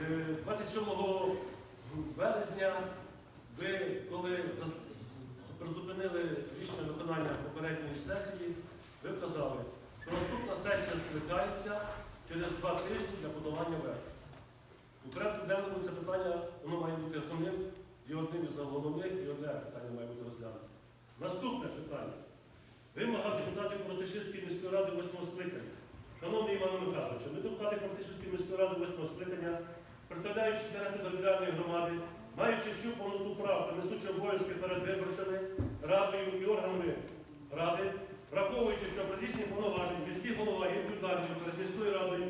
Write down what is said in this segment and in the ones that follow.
Е, 27 березня ви, коли призупинили рішення виконання попередньої сесії, ви вказали, що наступна сесія скликається через два тижні для подолання вето. У порядку денному це питання воно має бути основним і одним із головних, і одне питання має бути розглянуто. Наступне питання. Вимога депутатів Протишівської міської ради 8 скликання. Шановний Іван Михайлович, ми депутати Протишівської міської ради 8 скликання, представляючи інтереси територіальної громади, маючи всю повноту прав та несучи обов'язки перед виборцями, радою і органами ради, враховуючи, що при повноважень міський голова є відповідальним перед міською радою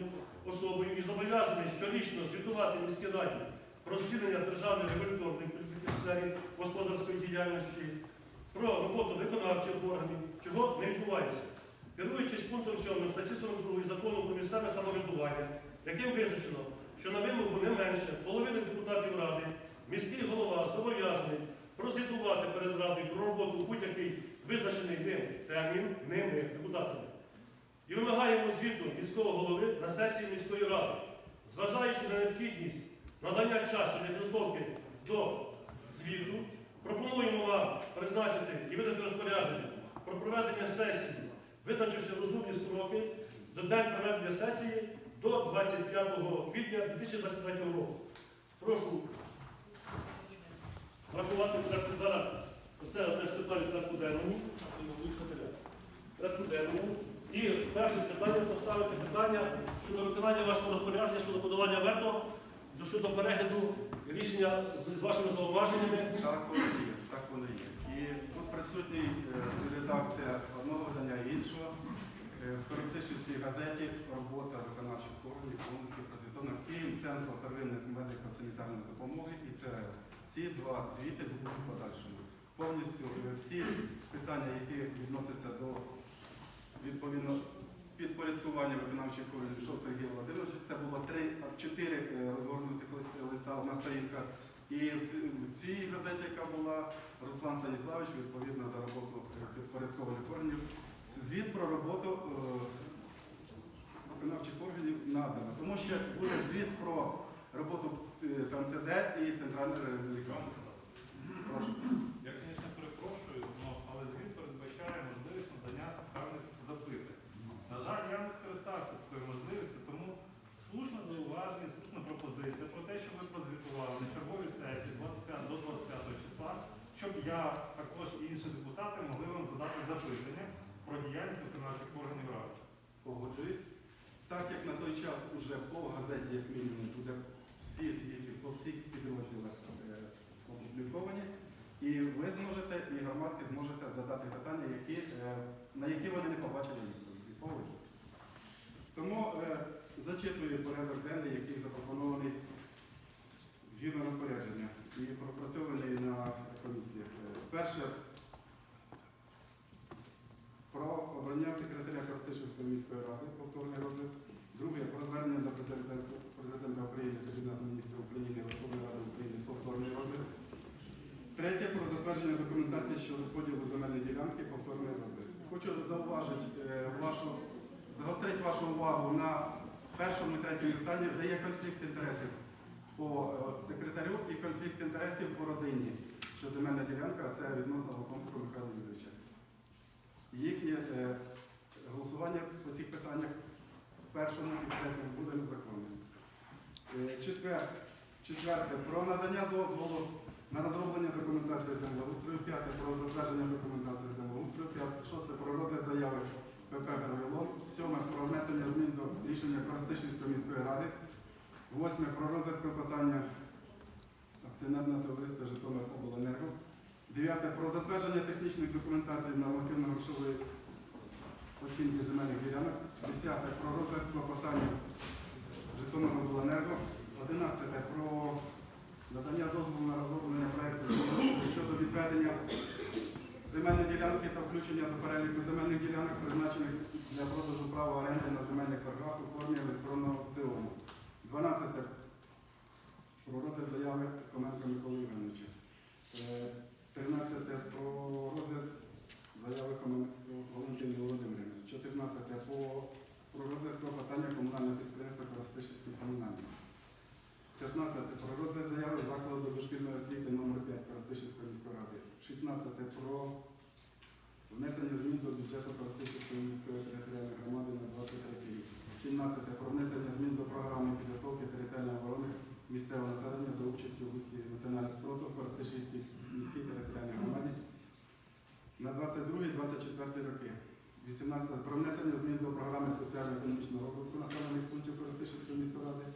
особою і зобов'язаний щорічно звітувати міській раді про здійснення державних регуляторних політики в сфері господарської діяльності, про роботу виконавчих органів, чого не відбувається. Керуючись пунктом 7 статті 42 закону про місцеве самоврядування, яким визначено, що на вимогу не менше половини депутатів ради міський голова зобов'язаний прозвітувати перед радою про роботу у будь-який визначений ним термін ними депутатами. І вимагаємо звіту міського голови на сесії міської ради, зважаючи на необхідність надання часу для підготовки до звіту, пропонуємо вам призначити і видати розпорядження про проведення сесії, визначивши розумні строки до день проведення сесії до 25 квітня 2023 року. Прошу врахувати. Це з питань порядку денному. Порядку денному. І перше питання поставити питання щодо виконання вашого розпорядження щодо подолання вето, щодо перегляду рішення з, з вашими зауваженнями. Так воно є, так воно є. І тут присутній е, редакція одного видання і іншого. Е, В Користичівській газеті робота виконавчих органів повністю презентована Київ Центру первинної медико-санітарної допомоги і це ці два звіти будуть в подальшому. Повністю е, всі питання, які відносяться до відповідно підпорядкування виконавчих органів, пішов Сергій Володимирович. Це було три, чотири е, розгорнутих лист- листа на сторінках. І в цій газеті, яка була Руслан Станіславович, відповідно за роботу підпорядкованих органів, звіт про роботу е, виконавчих органів надано. Тому що буде звіт про роботу е, КМСД і центральної лікарні. Прошу. Я, звісно, перепрошую, але звіт передбачає можливість надання певних запитань. На жаль, я не скористався такою можливістю, тому слушне зауваження, слушна пропозиція про те, що ви прозвітували на черговій сесії 25 до 25 числа, щоб я також і інші депутати могли вам задати запитання про діяльність виконавчих органів ради. Погоджуюсь. Так як на той час уже по газеті, як мінімум, буде всі звіти по всіх підрозділах е, опубліковані, і ви зможете, і громадські зможете задати питання, які, е, на які вони не побачили відповіді. Тому е, зачитую порядок денний, який запропонований згідно розпорядження і пропрацьований на комісіях. Перше, про обрання секретаря Коростишівської міської ради, повторний розгляд. Друге, про звернення до президента, президента України, Кабінету міністрів України, Верховної Ради України, повторний розгляд. Третє, про затвердження документації щодо поділу земельної ділянки, повторний розгляд. Хочу зауважити е, вашу, загострити вашу увагу на першому і третьому питанні, де є конфлікт інтересів по е, секретарю і конфлікт інтересів по родині, що земельна ділянка це відносно Волконського Михайла Юрійовича їхнє е, голосування по цих питаннях в першому і третьому буде незаконним. Е, четвер, четверте, про надання дозволу на розроблення документації землеустрою, п'яте. Про затвердження документації землеустрою, шосте. Про розгляд заяви ПП «Гравілон», сьоме. Про внесення змін до рішення Коростишівської міської ради, восьме. Про розгляд клопотання акціонерного товариства Житомир обленерго, Дев'яте про затвердження технічних документацій нормативно-грошової оцінки земельних ділянок. Десяте про розгляд клопотання Житомиробленерго. Одинадцяте про надання дозволу на розроблення проєкту щодо відведення земельної ділянки та включення до переліку земельних ділянок, призначених для продажу права оренди на земельних торгах у формі електронного аукціону. Дванадцяте про розгляд заяви Коменка Миколи Івановича. 13 про розгляд заяви Валентини Володимирівни. 14 по про розгляд про питання комунального підприємства Коростишівської комунальні. 15 про розгляд заяви закладу дошкільної освіти номер 5 Коростишівської міської ради. 16 про внесення змін до бюджету Коростишівської міської територіальної громади на 23 рік. 17 про внесення змін до програми підготовки територіальної оборони місцевого населення до участі в густі національного спроту Коростишівських міській територіальній громаді на 22-24 роки. 18 про внесення змін до програми соціально-економічного розвитку населених пунктів Коростишівської міської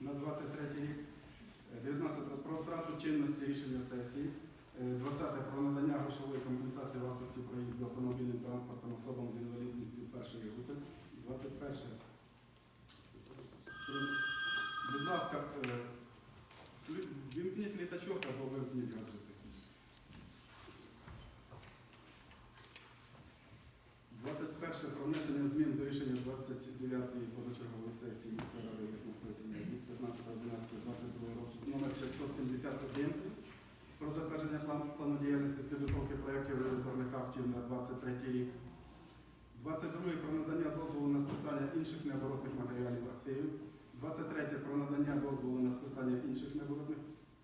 на 23 рік. Е, 19 про втрату чинності рішення сесії. Е, 20 про надання грошової компенсації вартості проїзду автомобільним транспортом особам з інвалідністю першої групи. 21. Будь ласка, внесення змін до рішення 29-ї позачергової сесії міської ради 8 скликання від 15.11.22 року номер 571 про затвердження плану діяльності з підготовки проєктів регуляторних актів на 23 рік. 22 про надання дозволу на списання інших необоротних матеріалів активів. 23 про надання дозволу на списання інших необоротних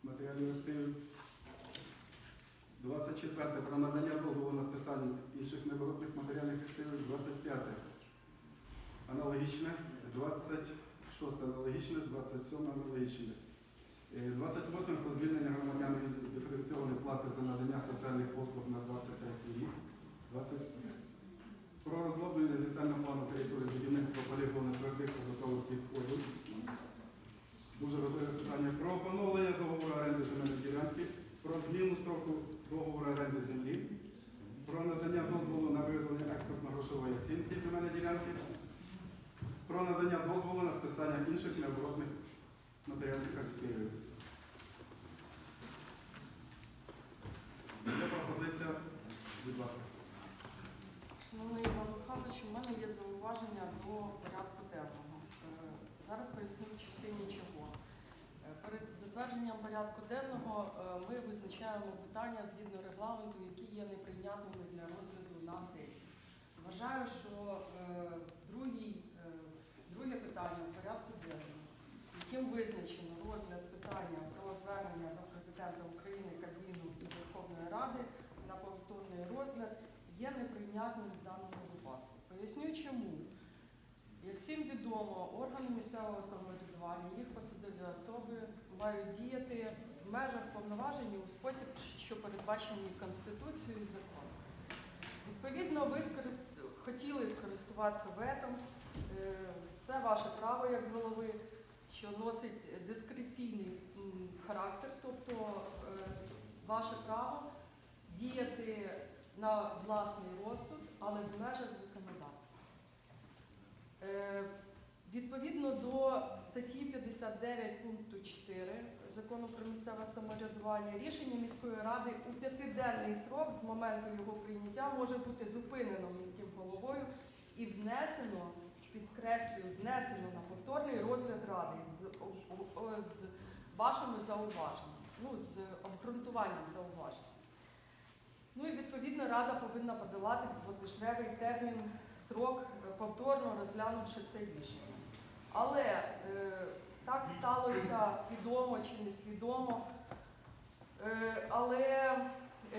матеріалів активів. 24 про надання дозволу на списання інших необоротних матеріальних активів. 25 аналогічне. 26 аналогічне, 27 аналогічне. Е, 28 про звільнення громадян від диференційованої плати за надання соціальних послуг на 23 рік. 20 про розроблення детального плану території будівництва полігону твердих побутових відходів. Дуже важливе питання. Про поновлення договору оренди земельної ділянки, про зміну строку договору оренди землі, про надання дозволу на виявлення експортно-грошової оцінки земельної ділянки, про надання дозволу на списання інших необоротних матеріальних активів. Є пропозиція? Будь ласка. Шановний Іван Михайлович, у мене є зауваження до порядку денного. Е, Зараз поясню в частині чого. Е, Перед затвердженням порядку денного е, ми визначаємо питання згідно регламенту, які є неприйнятними для розгляду на сесії. Вважаю, що е, другий, е, друге питання в порядку денному, яким визначено розгляд питання про звернення до президента України, Кабміну і Верховної Ради на повторний розгляд є неприйнятним в даному випадку. Поясню чому. Як всім відомо, органи місцевого самоврядування, їх посадові особи мають діяти в межах повноважень у спосіб, що передбачені Конституцією і законом. Відповідно, ви скорист- хотіли скористуватися ветом. Е, Це ваше право як голови, що носить дискреційний характер, тобто е, ваше право діяти на власний розсуд, але в межах законодавства. Відповідно до статті 59 пункту 4 закону про місцеве самоврядування, рішення міської ради у п'ятиденний срок з моменту його прийняття може бути зупинено міським головою і внесено, підкреслюю, внесено на повторний розгляд ради з, з вашими зауваженнями, ну, з обґрунтуванням зауважень. Ну і відповідно рада повинна подолати двотижневий термін срок, е, повторно розглянувши це рішення. Але е, так сталося свідомо чи несвідомо. Е, але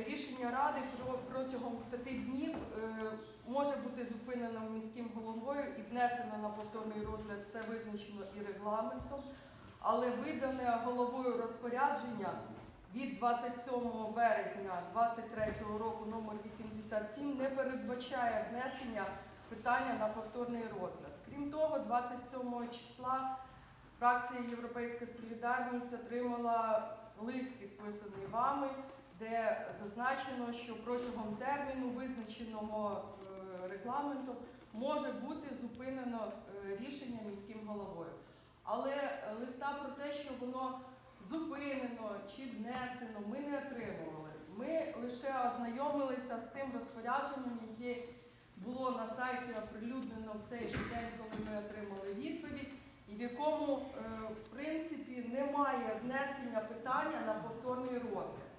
рішення ради про, протягом п'яти днів е, може бути зупинено міським головою і внесено на повторний розгляд. Це визначено і регламентом. Але видане головою розпорядження від 27 березня 2023 року номер 87 не передбачає внесення питання на повторний розгляд. Крім того, 27 числа фракція Європейська Солідарність отримала лист, підписаний вами, де зазначено, що протягом терміну, визначеного е, регламентом, може бути зупинено е, рішення міським головою. Але листа про те, що воно зупинено чи внесено, ми не отримували. Ми лише ознайомилися з тим розпорядженням, яке було на сайті оприлюднено в цей же день, коли ми отримали відповідь, і в якому, е, в принципі, немає внесення питання на повторний розгляд.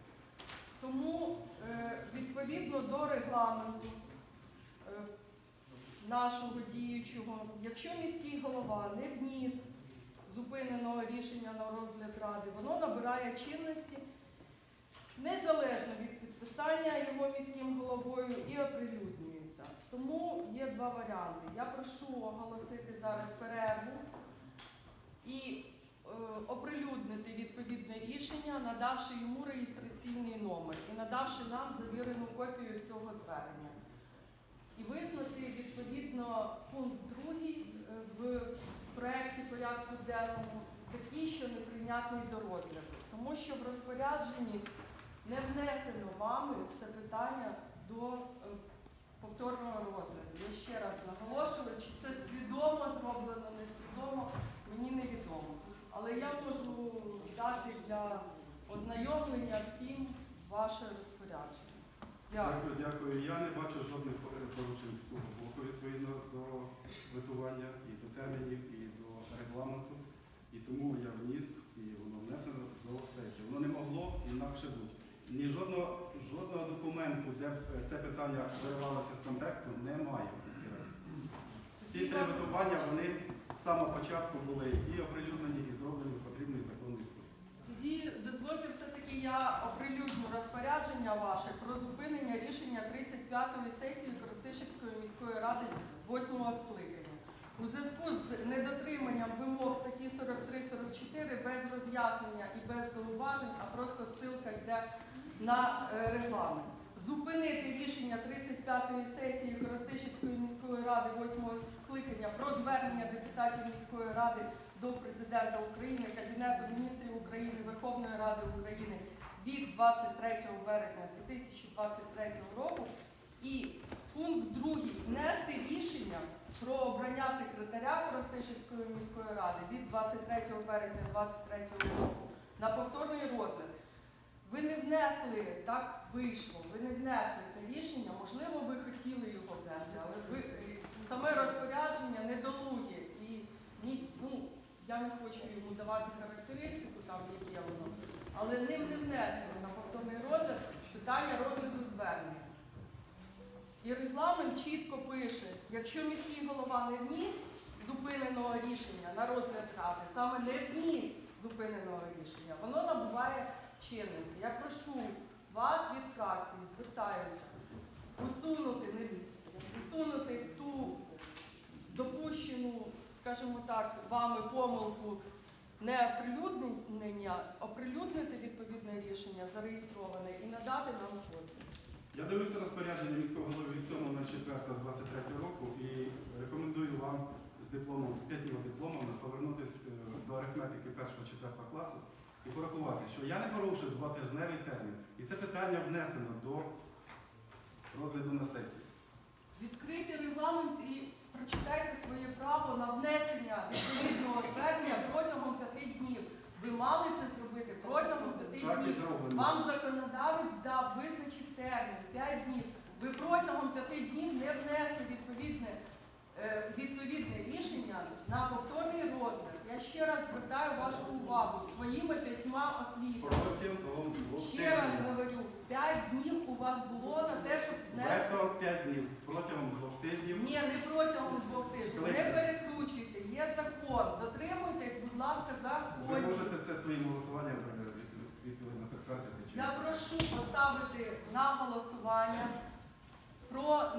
Тому, е, відповідно до регламенту е, нашого діючого, якщо міський голова не вніс зупиненого рішення на розгляд ради, воно набирає чинності незалежно від підписання його міським головою і оприлюднюється. Тому є два варіанти. Я прошу оголосити зараз перерву і е, оприлюднити відповідне рішення, надавши йому реєстраційний номер і надавши нам завірену копію цього звернення. І визнати відповідно пункт 2 в проєкті порядку денному такий, що неприйнятний до розгляду. Тому що в розпорядженні не внесено вами це питання до е, повторного розгляду. Я ще раз наголошую, чи це свідомо зроблено, несвідомо, мені невідомо. Але я можу дати для ознайомлення всім ваше розпорядження. Дякую. Дякую. Я не бачу жодних порушень з свого боку відповідно до витування і до термінів, і до регламенту. І тому я вніс, і воно внесено до сесії. Воно не могло інакше бути. Ні жодного, жодного документу, де це питання виривалося з контексту, немає. в. Всі три витування вони з самого початку були і оприлюднені, і зроблені в потрібний законний спосіб. Тоді дозвольте все-таки я оприлюдню розпорядження ваше про зупинення рішення 35-ї сесії Коростишівської міської ради 8-го скликання. У зв'язку з недотриманням вимог статті 43-44 без роз'яснення і без зауважень, а просто ссылка йде на е, регламент. Зупинити рішення 35-ї сесії Коростишівської міської ради 8-го скликання про звернення депутатів міської ради до президента України, Кабінету міністрів України, Верховної Ради України від 23 березня 2023 року. І пункт 2 внести рішення про обрання секретаря Коростишівської міської ради від 23 березня 2023 року на повторний розгляд. Ви не внесли, так вийшло, ви не внесли те рішення, можливо, ви хотіли його внести, але ви е, саме розпорядження недолуге. І ні, ну, я не хочу йому давати характеристику, там яке воно, але ним не внесено на повторний розгляд питання розгляду звернення. І регламент чітко пише, якщо міський голова не вніс зупиненого рішення на розгляд ради, саме не вніс зупиненого рішення, воно набуває чинності. Я прошу вас від фракції, звертаюся, усунути, не усунути ту допущену, скажімо так, вами помилку не оприлюднення, оприлюднити відповідне рішення, зареєстроване і надати нам копію. Я дивлюся розпорядження міського голови від 7.04.23 року і рекомендую вам з дипломом, з п'ятьма дипломами повернутися е, до арифметики 1-4 класу і порахувати, що я не порушив двотижневий термін. І це питання внесено до розгляду на сесії. Відкрийте регламент і прочитайте своє право на внесення відповідного звернення протягом п'яти днів. Ви мали це зробити протягом п'яти Так і днів. зроблено. Вам законодавець дав визначив термін 5 днів. Ви протягом п'яти днів не внесли відповідне, відповідне рішення на повторний розгляд. Я ще раз звертаю вашу увагу своїми п'ятьма освітами. Ще раз говорю, 5 днів у вас було на те, щоб внести. Вето 5 днів. Протягом двох тижнів. Ні, не протягом двох тижнів. Не перекручуйте, є закон. Дотримуйтесь, будь ласка, Ви можете це своїм голосуванням е, підтвердити. Я прошу поставити на голосування про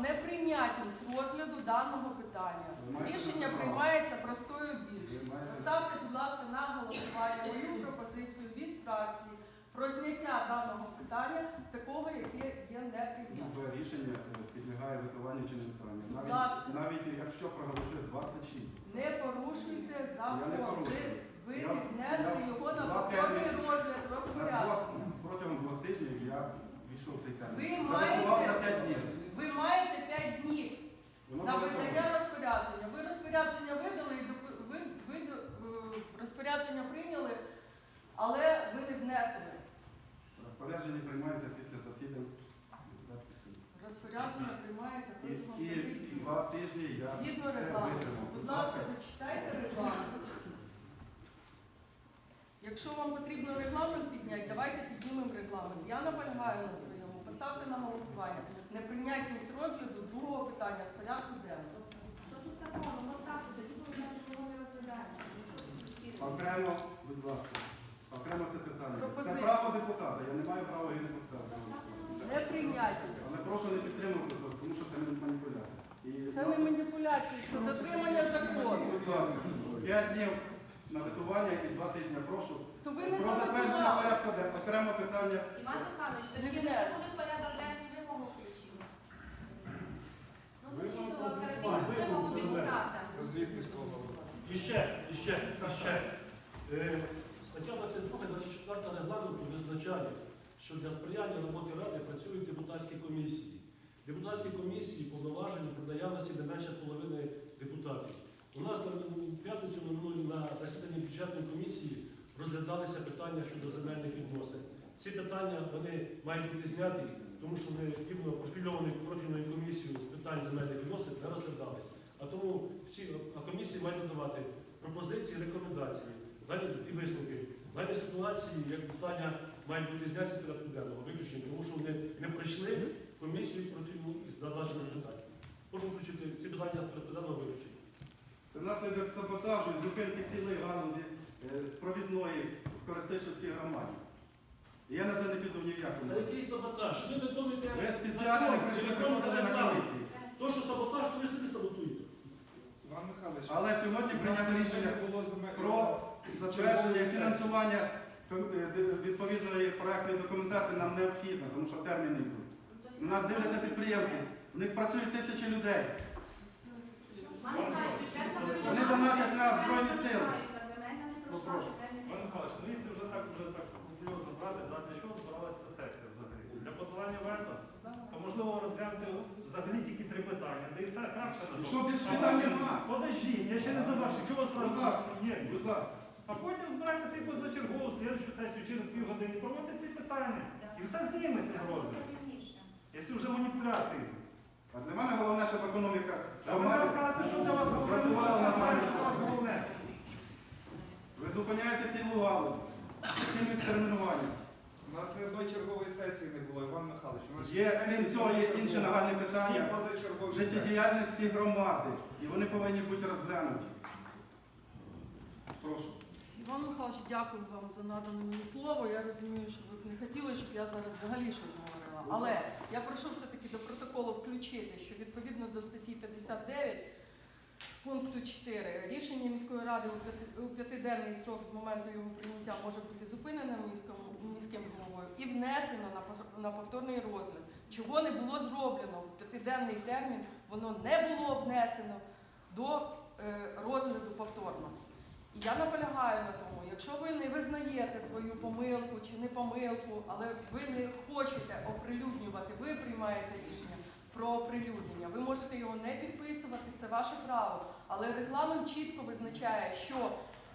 неприйнятність розгляду даного питання. Рішення приймається простою більшістю. Поставте, будь ласка, на голосування мою пропозицію від фракції про зняття даного питання, такого, яке є неприйнятним. Рішення е, підлягає витуванню чи не витуванню. Навіть, навіть якщо проголошує 26. Не порушуйте Я не закон. Ви, порушую. ви Я- не внесли я- його на повторний розгляд розпорядження. два- Протягом двох тижнів я війшов в цей термін. Ви Зарахував маєте- за 5 днів. Маєте 5 днів на видання розпорядження. Ви розпорядження видали ви, ви е, розпорядження прийняли, але ви не внесли. Розпорядження приймається після засідань депутатських комісій. Розпорядження приймається протягом і, 5 і днів. два тижні я Згідно це регламенту. витримав. Будь ласка, зачитайте регламент. Якщо вам потрібно регламент підняти, давайте піднімемо регламент. Я наполягаю на своєму. Поставте на голосування неприйнятність розгляду другого питання з порядку денного. Що тут такого? Поставте, тоді в нас його не розглядаємо. Суспільне? Окремо, будь ласка. Окремо це питання. Це право депутата. Я не маю права його не поставити. Неприйнятність. Але прошу не підтримувати, тому що це не маніпуляція. Це не маніпуляції, це дотримання закону. Будь ласка, 5 днів на готування і 2 тижні. Прошу. То ви не Про затвердження порядку. Окремо питання. Іван Михайлович, то ще не буде в порядок денний вимогу включили. Ну, зачитував заробітну вимогу вимогу депутата. І ще, і ще, і ще. Е, Стаття 22 24 регламенту визначає, що для сприяння роботи ради працюють депутатські комісії. Депутатські комісії повноважені при наявності не менше половини депутатів. У нас на п'ятницю минулої на засіданні бюджетної комісії розглядалися питання щодо земельних відносин. Ці питання вони мають бути зняті, тому що ми рівно профільованою профільною комісією з питань земельних відносин не розглядалися. А тому всі комісії мають надавати пропозиції, рекомендації дані і висновки. В ситуації, як питання мають бути зняті порядку денного, виключені, тому що вони не пройшли комісію профільну із зазначених питань. Прошу включити ці питання порядку денного виключити. Це внаслідок саботажу і зупинки цілої галузі е, провідної в Коростишівській громаді. Я на це не піду ні в якому. Та який саботаж? Ви виконуєте Ви спеціально не прийшли приходили на комісії. То, що саботаж, то ви собі саботуєте. Іван Михайлович, Але сьогодні прийняли рішення було про затвердження фінансування е, відповідної проектної документації нам необхідно, тому що терміни йдуть. У нас дивляться підприємці, в них працюють тисячі людей. Іван Михайлович, бюджетна Вони донатять на Збройні Сили. Земельна не Ну, пройшла, прошу. земельна Іван Михайлович, ну якщо вже так вже так скрупульозно брати, да, для чого збиралася ця сесія взагалі? Для подолання вето? То можливо розглянути взагалі тільки три І що. А питань нема? Подождіть, я ще не завершив. Чого вас Будь ласка. Ні. Будь ласка. А потім збирайтеся і позачергову слідчу сесію через півгодини, проводите ці питання. І все зніметься з розгляду. Якщо вже маніпуляції. А для мене головне, щоб економіка А ви громади розказуєте, що для вас головне, працювала на вас головне. Ви зупиняєте цілу галузь цим відтермінуванням. У нас не одної чергової сесії не було, Іван Михайлович. У нас Є, крім цього, є позачергові. інші нагальні питання. Позачергові сесії. життєдіяльності громади, і вони повинні бути розглянуті. Прошу. Іван Михайлович, дякую вам за надане мені слово. Я розумію, що ви б не хотіли, щоб я зараз взагалі щось говорила. Але я прошу все-таки до протоколу включити, що відповідно до статті 59 пункту 4 рішення міської ради у п'ятиденний срок з моменту його прийняття може бути зупинене міському, міським головою і внесено на на повторний розгляд. Чого не було зроблено в п'ятиденний термін, воно не було внесено до е, розгляду повторно. І я наполягаю на тому, якщо ви не визнаєте свою помилку чи не помилку, але ви не хочете оприлюднювати, ви приймаєте рішення про оприлюднення. Ви можете його не підписувати, це ваше право. Але регламент чітко визначає, що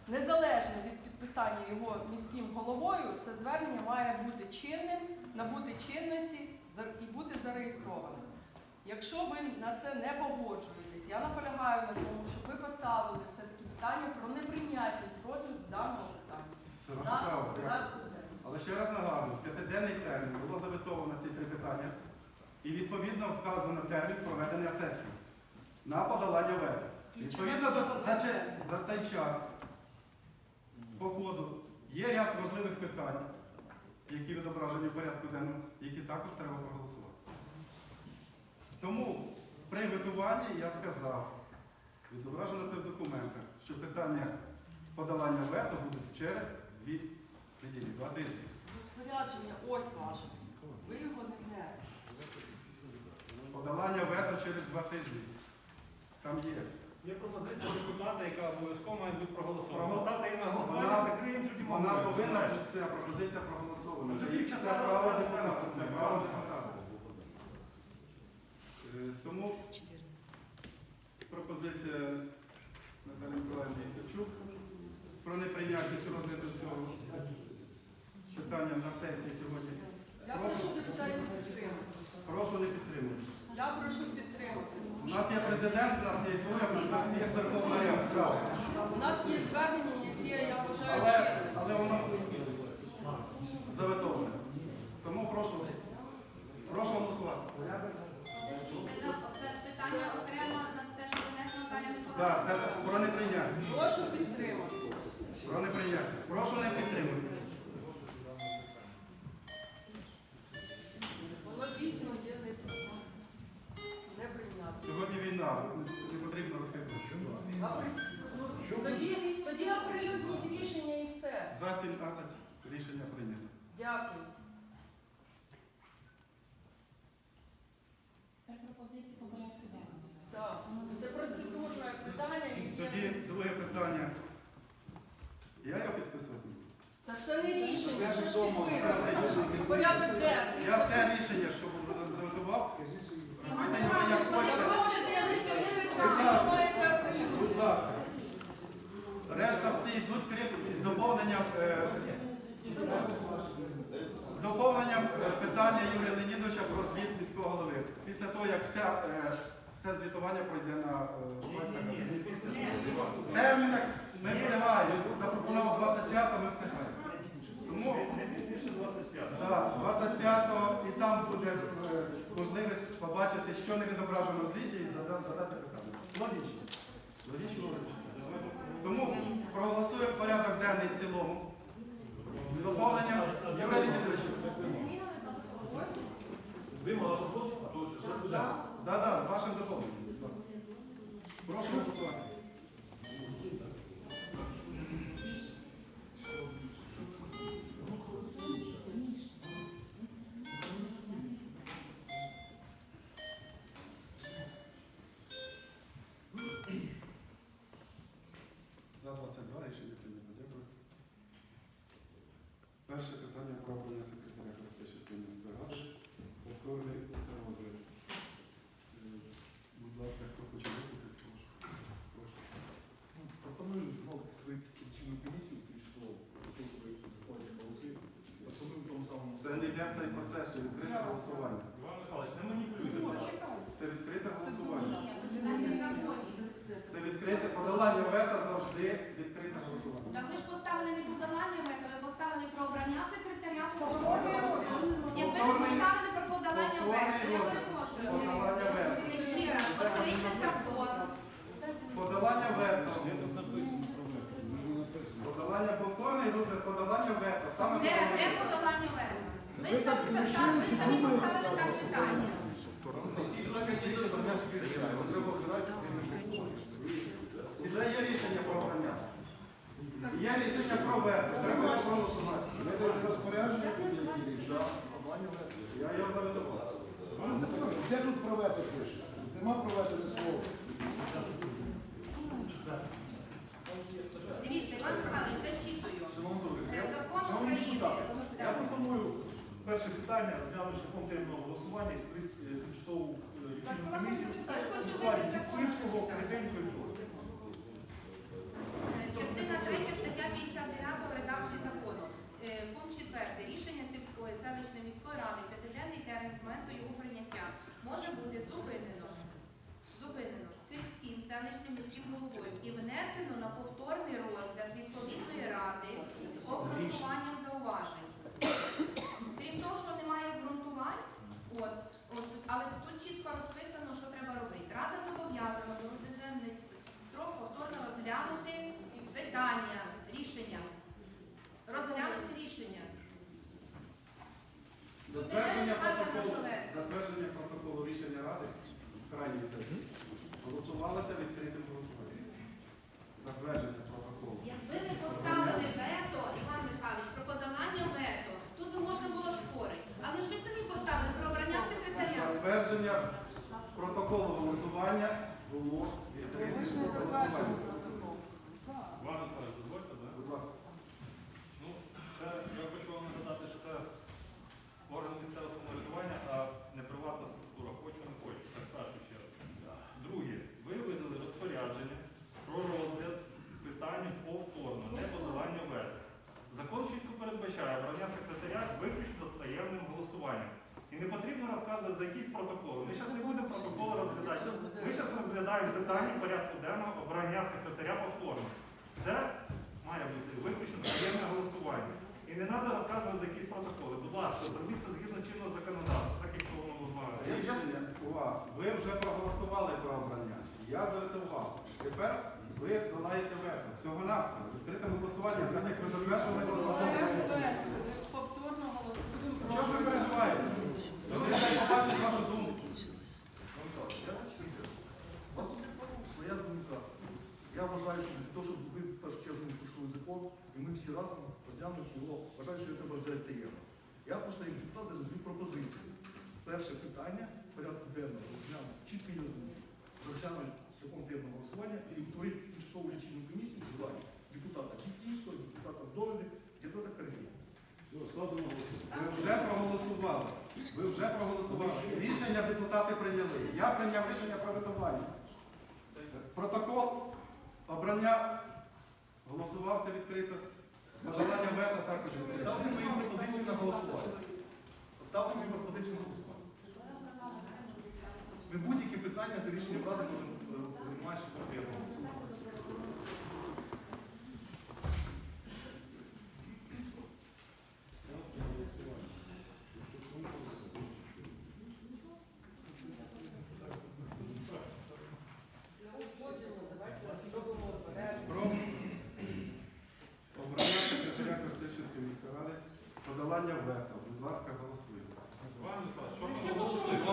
незалежно від підписання його міським головою, це звернення має бути чинним, набути чинності і бути зареєстрованим. Якщо ви на це не погоджуєтесь, я наполягаю на тому, щоб ви поставили все-таки питання про неприйнятність розгляду даного питання. Це ваше право. на-. Але ще раз нагадую, п'ятиденний термін було заветовано ці три питання і відповідно вказано термін проведення сесії на подолання вето. Відповідно до, за, за цей час по ходу є ряд важливих питань, які відображені в порядку денному, які також треба проголосувати. Тому при ветуванні я сказав, відображено це в документах, що питання подолання вето будуть через дві неділі, два тижні. Розпорядження ось ваше. Ви його не внесли. Подолання вето через два тижні. Там є. Є пропозиція депутата, яка обов'язково має бути проголосована. Проголос- Поставте її на голосування, Вона- закриємо цю тему. Вона повинна бути ця пропозиція проголосована. Вже Це, право вона депутата. Це право депутата. Е, Тому пропозиція Наталії Миколаївни Ісачук про неприйнятність розгляду цього питання на сесії сьогодні. Я прошу депутатів підтримати. Прошу не підтримувати. Я прошу підтримати. У нас є президент, у нас є уряд, у нас є Верховна Рада. У нас є звернення, яке я вважаю Але, але воно заветоване. Тому прошу Дякую. Так, це процедурне питання, Тоді яке... друге питання. Я його підписувати? Та це не рішення, це ж ж Порядок денний. Я те рішення, що завітував, робити його як Ви хочете. я не сьогодні, Будь ласка. Решта всі йдуть крім- з доповненням, е, з доповненням е, питання Юрія Леонідовича про звіт міського голови. Після того, як вся, е, все звітування пройде на е, термінах, ми встигаємо. Запропонував 25-го, ми встигаємо. Тому пізніше 25. Да, 25-го і там буде е, можливість побачити, що не відображено в звіті і задати, задати питання. Логічно. Логічно. логічно. Тому проголосуємо порядок денний в цілому. З доповненням Юрія Леонідовича. Не в цей процес, це відкрите голосування. Іван Михайлович, не маніпулюйте. Це відкрите голосування. Ні, починаємо в законі. Це відкрите подолання вета завжди відкрите голосування. Так ви ж поставили не подолання вето, ви поставили про обрання секретаря повторний розгляд. Якби ви Повторний- поставили про подолання вето, я повторний перепрошую. Подолання вето. Ще раз, відкрийте закон. Подолання вето. Подолання повторний розгляд, подолання вето. Саме Де, де подолання вето. подолання вето? Ви ж самі поставили, ви ж самі поставили так питання. І вже є рішення про обрання. Є рішення про вето. Треба проголосувати. Ви даєте розпорядження? Я його заведував. Де тут провети пишеться? Нема провети не слово. Дивіться, Іван Михайлович, зачитую. Е, Закон України. Я пропоную перше питання розглянути шляхом таємного голосування тимчасову е, лічильну комісію у складі вийти. Київського, Кривенького і Жовтого. Частина 3 стаття 59 редакції закону. Е, Пункт 4. Рішення сільської селищної міської ради п'ятиденний термін з моменту його прийняття може бути зупинено зупинено сільським селищним міським головою і внесено на повторний розгляд відповідної ради з обґрунтуванням зауважень. Крім того, що немає обґрунтувань, от, от, але тут чітко розписано, що треба робити. Рада зобов'язана до державний строк повторно розглянути питання, рішення. Розглянути рішення. Тут не Затвердження сказано, протоколу, що вето. затвердження протоколу рішення ради крайній сесії. Голосувалося відкритим голосуванням. Затвердження протоколу. Якби ви поставили вето, Іван Михайлович, про подолання вето, тут би можна було спорити. Але ж ви самі поставили про обрання секретаря. Затвердження протоколу голосування було Ви відкритим ж не затверджуєте голосуванням. протокол. Так. Іван Михайлович, дозвольте, так? Будь ласка. Ну, це я хочу вам нагадати, що це орган місцевого самоврядування, а не приватна структура. Хочу, не хочу. Це в першу чергу. Друге, ви видали розпорядження про розгляд питання повторно, не подолання вето. Закон чітко передбачає обрання секретаря виключно таємним голосуванням. І не потрібно розказувати за якісь протоколи. Ми зараз не будемо протоколи розглядати. Ми зараз питання порядку денного обрання секретаря повторно. Це має бути виключно таємне голосування. І не треба розказувати за якісь протоколи. Будь ласка, зробіть це згідно чинного законодавства, так як воно вимагає. Рішення, увага, ви вже проголосували про обрання. Я заветував. Тепер ви долаєте вето. Всього навсього. Відкритим голосуванням, так як ви затверджували протокол. Повторно голосуємо про... Що ж ви переживаєте? Ви ж побачите вашу думку. Я вважаю, що для того, того, щоб ви в першу чергу не прийшли закон, і ми всі разом розглянути його, вважаю, що його треба взяти таємно. Я просто як депутат зараз дві пропозиції. Перше питання порядку денного розглянути, чітко і озвучити. Розглянути шляхом таємного голосування і утворити тимчасову лічильну комісію з влади депутата Кіптівського, депутата Довіди, депутата Каргіна. Ви вже проголосували. Ви вже проголосували. Рішення депутати прийняли. Я прийняв рішення про ветування. Протокол обрання голосувався відкрито. Подолання вето також відкрито. Ставте мою пропозицію на голосування. Ставте мою пропозицію на голосування. Ми будь-які питання за рішенням ради можемо е, приймати шляхом таємного голосування. Для узгодження давайте зробимо перерву. Про обрання секретаря Костишівської міської ради. Подолання вето. Будь ласка, голосуємо. Іван Михайлович, що ми голосуємо?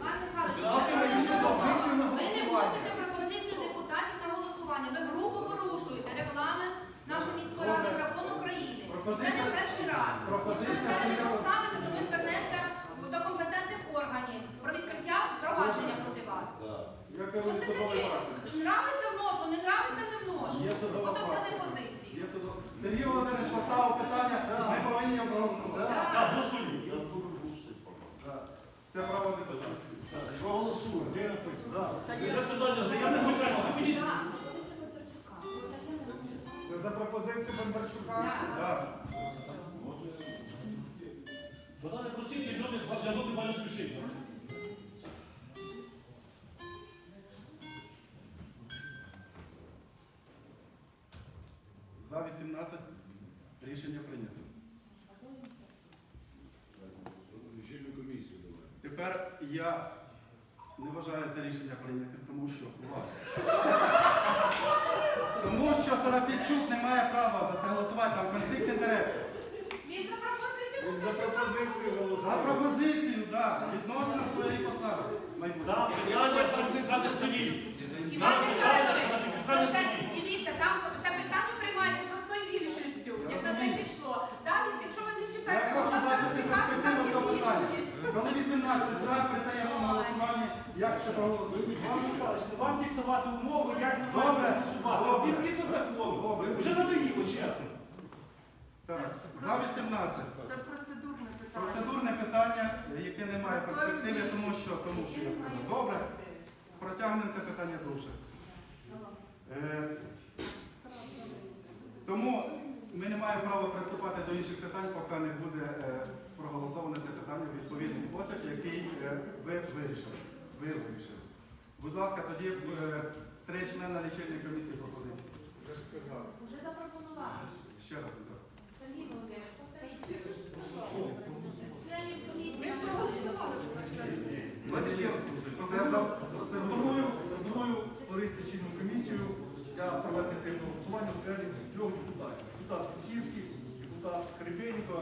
Іван Михайлович, Ставте мою пропозицію на ви не голосування. вносите пропозицію депутатів на голосування. Ви грубо порушуєте регламент нашої міської ради і закон України. Це не Пропозиція- перший раз. Якщо ви пропозиція це не прийняла. поставите, то ми звернемося до компетентних органів про відкриття провадження проти вас. Я Що керую це судовий таке? практикою. Нравиться вношу, не нравиться не вношу. Є судова Ото взяли практика. позиції. Є судов- Сергій Володимирович поставив питання, ми повинні його проголосувати. Так, голосуємо. Це право депутата. Що голосуємо? Де за? Це за пропозицію Бондарчука? Так. Так. Богдане, просіть, ці люди пані спішить. За 18 рішення прийнято. Тепер я не вважаю це рішення прийнятим, тому що у вас. Тому що Сарапійчук не має права за це голосувати, там конфлікт інтересів. Він за пропозицію. Він за пропозицію За голосує. пропозицію, так, відносно своєї посади. майбутньої. Там питання Кравчука не стоїть. Іван Михайлович, Кравчука то не це стоїть. дивіться, там це питання приймається простою більшістю, як на те пішло. Далі, якщо ви не Я читаєте, хочу голос бачити Сарапчука, то там перспективу є цього питання. більшість. Коли 18 за при таємному голосуванні, як ще проголосують? Вам диктувати умови, як ми Добре, маємо голосувати. добре. Він згідно закону. Добре. Вже надоїло, чесно. Так, за 18. Це процедурне питання. Процедурне питання, яке не має перспективи, тому що, тому що я сказав. Добре, протягнемо це питання довше. Е, тому ми не маємо права приступати до інших питань, поки не буде е, проголосоване це питання в відповідний спосіб, який е, ви вирішили. Ви вирішили. Будь ласка, тоді е, три члени лічильної комісії пропозиції. Я ж сказав. Вже запропонували. Ще раз, будь ласка. Сергій Володимирович, членів комісії проголосували. Пропоную, пропоную створити чинну комісію для проведення голосування в складі трьох депутатів. Депутат Сухівський, депутат Скрипенко,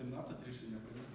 17 рішення прийнято.